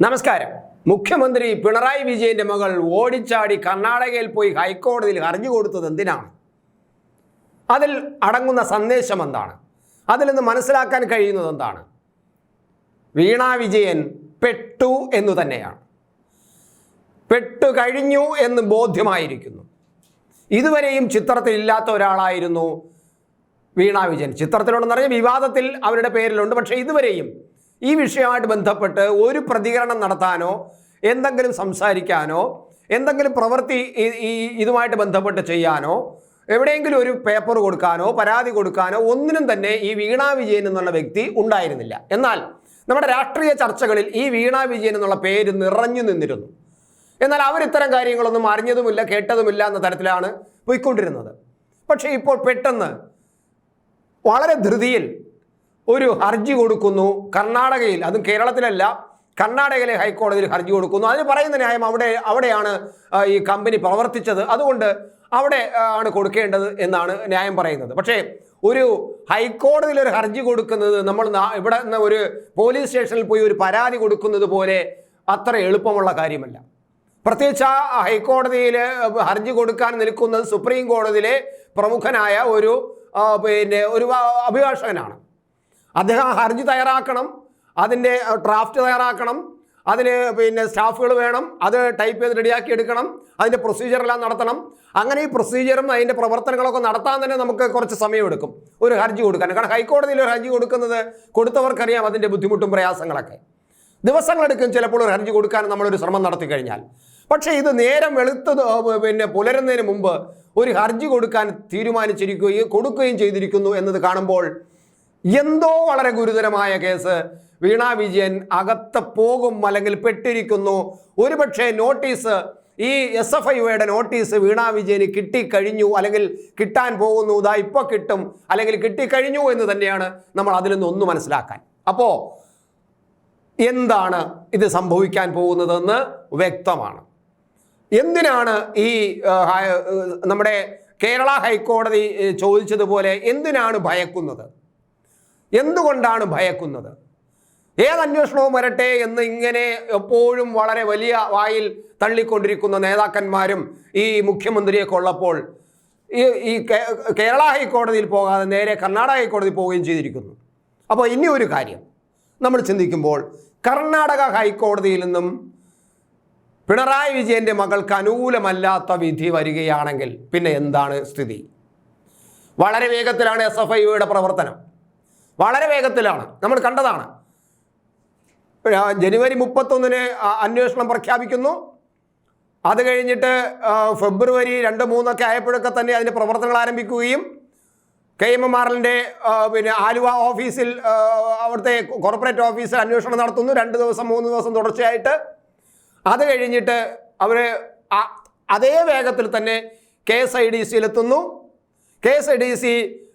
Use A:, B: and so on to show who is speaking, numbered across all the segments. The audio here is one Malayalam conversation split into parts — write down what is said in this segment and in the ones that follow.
A: നമസ്കാരം. മുഖ്യമന്ത്രി പിണറായി വിജയന്റെ മകൾ ഓടിച്ചാടി കർണാടകയിൽ പോയി ഹൈക്കോടതിയിൽ ഹർജി കൊടുത്തത് എന്തിനാണ്? അതിൽ അടങ്ങുന്ന സന്ദേശം എന്താണ്? അതിൽ നിന്ന് മനസ്സിലാക്കാൻ കഴിയുന്നത് എന്താണ്? വീണ വിജയൻ പെട്ടു എന്ന് തന്നെയാണ്. പെട്ടു കഴിഞ്ഞു എന്ന് ബോധ്യമായിരിക്കുന്നു. ഇതുവരെയും ചിത്രത്തിൽ ഇല്ലാത്ത ഒരാളായിരുന്നു വീണ വിജയൻ. ചിത്രത്തിലുണ്ടെന്ന് പറഞ്ഞാൽ വിവാദത്തിൽ അവരുടെ പേരിലുണ്ട് പക്ഷേ ഇതുവരെയും ഈ വിഷയമായിട്ട് ബന്ധപ്പെട്ട് ഒരു പ്രതികരണം നടത്താനോ എന്തെങ്കിലും സംസാരിക്കാനോ എന്തെങ്കിലും പ്രവൃത്തി ഈ- ഇതുമായിട്ട് ബന്ധപ്പെട്ട് ചെയ്യാനോ എവിടെയെങ്കിലും ഒരു പേപ്പർ കൊടുക്കാനോ പരാതി കൊടുക്കാനോ ഒന്നിനും തന്നെ ഈ വീണ വിജയൻ എന്നുള്ള വ്യക്തി ഉണ്ടായിരുന്നില്ല. എന്നാൽ നമ്മുടെ രാഷ്ട്രീയ ചർച്ചകളിൽ ഈ വീണ വിജയൻ എന്നുള്ള പേര് നിറഞ്ഞു നിന്നിരുന്നു. എന്നാൽ അവർ ഇത്തരം കാര്യങ്ങളൊന്നും അറിഞ്ഞതുമില്ല കേട്ടതുമില്ല എന്ന തരത്തിലാണ് പോയിക്കൊണ്ടിരുന്നത്. പക്ഷേ ഇപ്പോൾ പെട്ടെന്ന് വളരെ ധൃതിയിൽ ഒരു ഹർജി കൊടുക്കുന്നു കർണാടകയിൽ അതും കേരളത്തിലല്ല കർണാടകയിലെ ഹൈക്കോടതിയിൽ ഹർജി കൊടുക്കുന്നു. അതിന് പറയുന്ന ന്യായം അവിടെ അവിടെയാണ് ഈ കമ്പനി പ്രവർത്തിച്ചത്. അതുകൊണ്ട് അവിടെ ആണ് കൊടുക്കേണ്ടത് എന്നാണ് ന്യായം പറയുന്നത്. പക്ഷേ ഒരു ഹൈക്കോടതിയിൽ ഒരു ഹർജി കൊടുക്കുന്നത് നമ്മൾ ഇവിടെ ഒരു പോലീസ് സ്റ്റേഷനിൽ പോയി ഒരു പരാതി കൊടുക്കുന്നത് പോലെ അത്ര എളുപ്പമുള്ള കാര്യമല്ല. പ്രത്യേകിച്ച് ആ ഹൈക്കോടതിയിൽ ഹർജി കൊടുക്കാൻ നിൽക്കുന്നത് സുപ്രീം കോടതിയിലെ പ്രമുഖനായ ഒരു പിന്നെ ഒരു അഭിഭാഷകനാണ്. അദ്ദേഹം ഹർജി തയ്യാറാക്കണം അതിന്റെ ഡ്രാഫ്റ്റ് തയ്യാറാക്കണം അതിന് പിന്നെ സ്റ്റാഫുകൾ വേണം അത് ടൈപ്പ് ചെയ്ത് റെഡിയാക്കി എടുക്കണം അതിന്റെ പ്രൊസീജിയറെല്ലാം നടത്തണം. അങ്ങനെ ഈ പ്രൊസീജിയറും അതിന്റെ പ്രവർത്തനങ്ങളൊക്കെ നടത്താൻ തന്നെ നമുക്ക് കുറച്ച് സമയമെടുക്കും. ഒരു ഹർജി കൊടുക്കാൻ. കാരണം ഹൈക്കോടതിയിൽ ഒരു ഹർജി കൊടുക്കുന്നത് കൊടുത്തവർക്കറിയാം അതിന്റെ ബുദ്ധിമുട്ടും പ്രയാസങ്ങളൊക്കെ. ദിവസങ്ങളെടുക്കും ചിലപ്പോൾ ഒരു ഹർജി കൊടുക്കാൻ നമ്മളൊരു ശ്രമം നടത്തി കഴിഞ്ഞാൽ. പക്ഷേ ഇത് നേരം വെളുത്തത് പിന്നെ പുലരുന്നതിന് മുമ്പ് ഒരു ഹർജി കൊടുക്കാൻ തീരുമാനിച്ചിരിക്കുകയും കൊടുക്കുകയും ചെയ്തിരിക്കുന്നു എന്നത് കാണുമ്പോൾ എന്തോ വളരെ ഗുരുതരമായ കേസ്. വീണ വിജയൻ അകത്ത് പോകും അല്ലെങ്കിൽ പെട്ടിരിക്കുന്നു. ഒരുപക്ഷെ നോട്ടീസ് ഈ എസ് എഫ് ഐയുടെ നോട്ടീസ് വീണ വിജയന് കിട്ടിക്കഴിഞ്ഞു അല്ലെങ്കിൽ കിട്ടാൻ പോകുന്നു. ഇതാ ഇപ്പോൾ കിട്ടും. അല്ലെങ്കിൽ കിട്ടിക്കഴിഞ്ഞു എന്ന് തന്നെയാണ് നമ്മൾ അതിൽ നിന്ന് ഒന്ന് മനസ്സിലാക്കാൻ. അപ്പോ എന്താണ് ഇത് സംഭവിക്കാൻ പോകുന്നതെന്ന് വ്യക്തമാണ്. എന്തിനാണ് ഈ നമ്മുടെ കേരള ഹൈക്കോടതി ചോദിച്ചതുപോലെ എന്തിനാണ് ഭയക്കുന്നത്? എന്തുകൊണ്ടാണ് ഭയക്കുന്നത്? ഏത് അന്വേഷണവും വരട്ടെ എന്ന് ഇങ്ങനെ എപ്പോഴും വളരെ വലിയ വായിൽ തള്ളിക്കൊണ്ടിരിക്കുന്ന നേതാക്കന്മാരും ഈ മുഖ്യമന്ത്രിയൊക്കെ ഉള്ളപ്പോൾ ഈ ഈ കേരള ഹൈക്കോടതിയിൽ പോകാതെ നേരെ കർണാടക ഹൈക്കോടതിയിൽ പോവുകയും ചെയ്തിരിക്കുന്നു. അപ്പോൾ ഇനി ഒരു കാര്യം. നമ്മൾ ചിന്തിക്കുമ്പോൾ കർണാടക ഹൈക്കോടതിയിൽ നിന്നും പിണറായി വിജയന്റെ മകൾക്ക് അനുകൂലമല്ലാത്ത വിധി വരികയാണെങ്കിൽ പിന്നെ എന്താണ് സ്ഥിതി? വളരെ വേഗത്തിലാണ് എസ് എഫ് പ്രവർത്തനം. വളരെ വേഗത്തിലാണ്. നമ്മൾ കണ്ടതാണ്. ജനുവരി മുപ്പത്തൊന്നിന് അന്വേഷണം പ്രഖ്യാപിക്കുന്നു. അത് കഴിഞ്ഞിട്ട് ഫെബ്രുവരി രണ്ട് മൂന്നൊക്കെ ആയപ്പോഴൊക്കെ തന്നെ അതിന്റെ പ്രവർത്തനങ്ങൾ ആരംഭിക്കുകയും കെ എം എം ആറിന്റെ പിന്നെ ആലുവ ഓഫീസിൽ അവിടുത്തെ കോർപ്പറേറ്റ് ഓഫീസിൽ അന്വേഷണം നടത്തുന്നു. രണ്ട് ദിവസം മൂന്ന് ദിവസം തുടർച്ചയായിട്ട്. അത് കഴിഞ്ഞിട്ട് അവർ അതേ വേഗത്തിൽ തന്നെ K S I D സിയിലെത്തുന്നു. K S I D C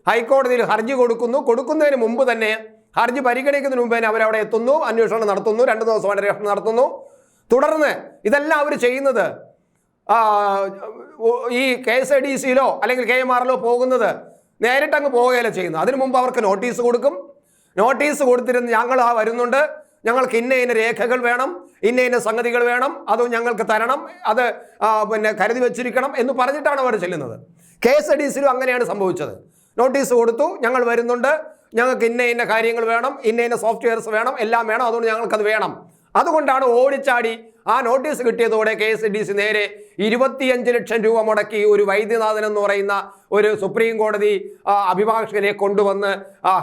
A: ഹൈക്കോടതിയിൽ ഹർജി കൊടുക്കുന്നു. കൊടുക്കുന്നതിന് മുമ്പ് തന്നെ ഹർജി പരിഗണിക്കുന്നതിന് മുമ്പ് തന്നെ അവരവിടെ എത്തുന്നു അന്വേഷണം നടത്തുന്നു രണ്ട് ദിവസം അന്വേഷണം നടത്തുന്നു. തുടർന്ന് ഇതെല്ലാം അവർ ചെയ്യുന്നത് ഈ കെ എസ് ഐ ഡി സിയിലോ അല്ലെങ്കിൽ കെ എം ആറിലോ പോകുന്നത് നേരിട്ട് അങ്ങ് പോവുകയല്ല ചെയ്യുന്നത്. അതിനു മുമ്പ് അവർക്ക് നോട്ടീസ് കൊടുക്കും. നോട്ടീസ് കൊടുത്തിരുന്ന് ഞങ്ങൾ ആ വരുന്നുണ്ട്. ഞങ്ങൾക്ക് ഇന്ന ഇന്ന രേഖകൾ വേണം ഇന്ന ഇന്ന സംഗതികൾ വേണം അത് ഞങ്ങൾക്ക് തരണം അത് പിന്നെ കരുതി വെച്ചിരിക്കണം എന്ന് പറഞ്ഞിട്ടാണ് അവർ ചെല്ലുന്നത്. കെ എസ് ഡി സിയിലും അങ്ങനെയാണ് സംഭവിച്ചത്. നോട്ടീസ് കൊടുത്തു. ഞങ്ങൾ വരുന്നുണ്ട്. ഞങ്ങൾക്ക് ഇന്ന ഇന്ന കാര്യങ്ങൾ വേണം. ഇന്ന ഇന്ന സോഫ്റ്റ്വെയർസ് വേണം. എല്ലാം വേണം. അതുകൊണ്ട് ഞങ്ങൾക്കത് വേണം. അതുകൊണ്ടാണ് ഓടിച്ചാടി ആ നോട്ടീസ് കിട്ടിയതോടെ കെ എസ് ഡി സി നേരെ ഇരുപത്തിയഞ്ച് ലക്ഷം രൂപ മുടക്കി ഒരു വൈദ്യനാഥൻ എന്ന് പറയുന്ന ഒരു സുപ്രീം കോടതി അഭിഭാഷകനെ കൊണ്ടുവന്ന്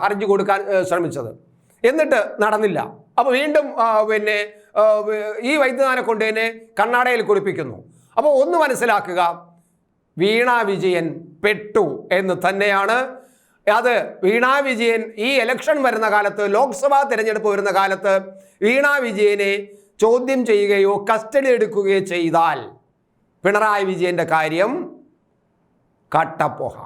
A: ഹർജി കൊടുക്കാൻ ശ്രമിച്ചത്. എന്നിട്ട് നടന്നില്ല. അപ്പോൾ വീണ്ടും പിന്നെ ഈ വൈദ്യനാഥനെ കൊണ്ട് തന്നെ കർണാടകയിൽ കുളിപ്പിക്കുന്നു. അപ്പോൾ ഒന്ന് മനസ്സിലാക്കുക വീണ വിജയൻ പെട്ടു എന്ന് തന്നെയാണ്. അത് വീണ വിജയൻ ഈ ഇലക്ഷൻ വരുന്ന കാലത്ത് ലോക്സഭാ തിരഞ്ഞെടുപ്പ് വരുന്ന കാലത്ത് വീണ വിജയനെ ചോദ്യം ചെയ്യുകയോ കസ്റ്റഡി എടുക്കുകയോ ചെയ്താൽ പിണറായി വിജയന്റെ കാര്യം കട്ടപ്പോഹ.